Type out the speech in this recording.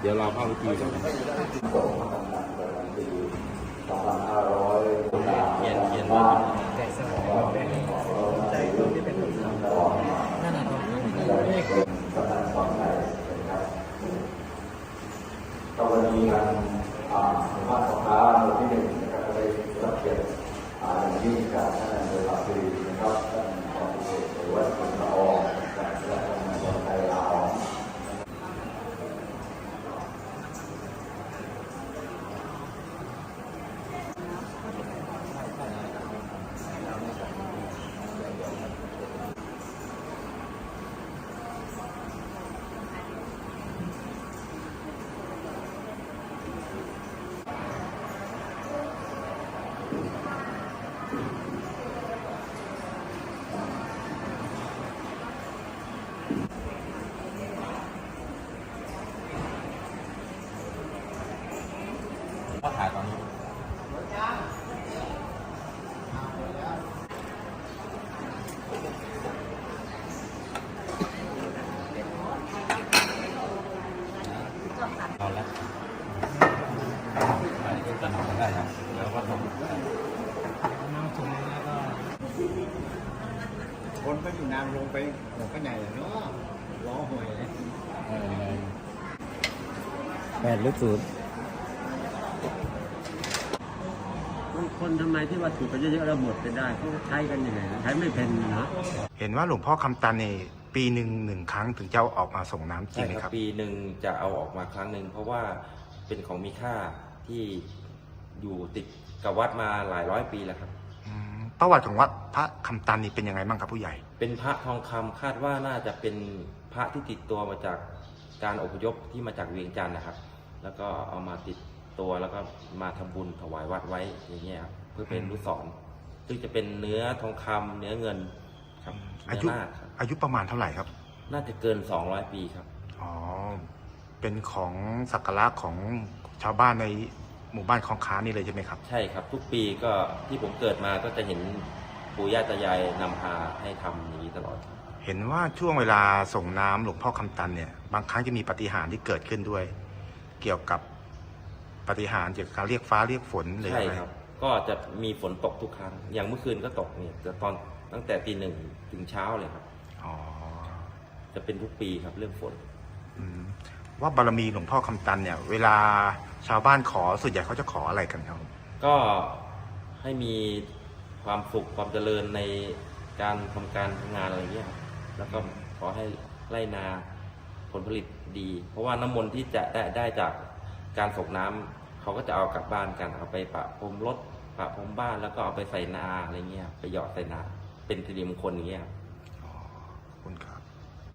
เดี๋ยวเราเข้าพิธีกันนะครับ จะทำได้ครับแล้วก็ทำคนก็อยู่น้ำลงไปหัวก็ใหญ่เนาะล้อหวยเลยแปดหรือศูนย์คนทำไมที่ว่าถูกกันเยอะๆแล้วหมดไปได้เขาใช้กันยังไงใช้ไม่เป็นนะเห็นว่าหลวงพ่อคำตันนี่ปีหนึ่งหนึ่งครั้งถึงจะเอาออกมาส่งน้ำจริใช่งไหมคครัรับบปีหนึ่งจะเอาออกมาครั้งหนึ่งเพราะว่าเป็นของมีค่าที่ อยู่ติดกับวัดมาหลายร้อยปีแล้วครับ อืมประวัติของวัดพระคำตันนี่เป็นยังไงบ้างครับผู้ใหญ่ เป็นพระทองคำคาดว่าน่าจะเป็นพระที่ติดตัวมาจากการอพยพที่มาจากเวียงจันทร์นะครับ แล้วก็เอามาติดตัวแล้วก็มาทำบุญถวายวัดไว้อย่างเงี้ยครับเพื่อเป็นรุสรณ์ซึ่งจะเป็นเนื้อทองคำเนื้อเงินครับอายุ เนื้อนาคครับ อายุประมาณเท่าไหร่ครับน่าจะเกิน 200 ปีครับ อ๋อเป็นของสักการะของชาวบ้านใน หมู่บ้านคลองค้านี่เลยใช่ไหมครับ ใช่ครับ ทุกปีก็ที่ผมเกิดมาก็จะเห็นปู่ย่าตายายนำพาให้ทำอย่างนี้ตลอด เห็นว่าช่วงเวลาส่งน้ำหลวงพ่อคำตันเนี่ยบางครั้งจะมีปาฏิหารย์ที่เกิดขึ้นด้วย เกี่ยวกับปาฏิหารย์เกี่ยวกับการเรียกฟ้าเรียกฝนหรือใช่อะไรครับ ก็จะมีฝนตกทุกครั้ง อย่างเมื่อคืนก็ตกเนี่ยแต่ตอนตั้งแต่ตีหนึ่งถึงเช้าเลยครับ อ๋อจะเป็นทุกปีครับเรื่องฝน อืมว่าบารมีหลวงพ่อคำตันเนี่ย เวลา ชาวบ้านขอส่วนใหญ่เขาจะขออะไรกันครับ ก็ให้มีความสุขความเจริญในการทำการทำงานอะไรเงี้ยครับแล้วก็ขอให้ไรนาผลผลิตดี เพราะว่าน้ำมนต์ที่จะได้ได้จากการส่งน้ำเขาก็จะเอากลับบ้านกันเอาไปปะพรมรถปะพรมบ้านแล้วก็เอาไปใส่นาอะไรเงี้ยไปหยอดใส่นาเป็นสิริมงคลอย่างเงี้ยครับ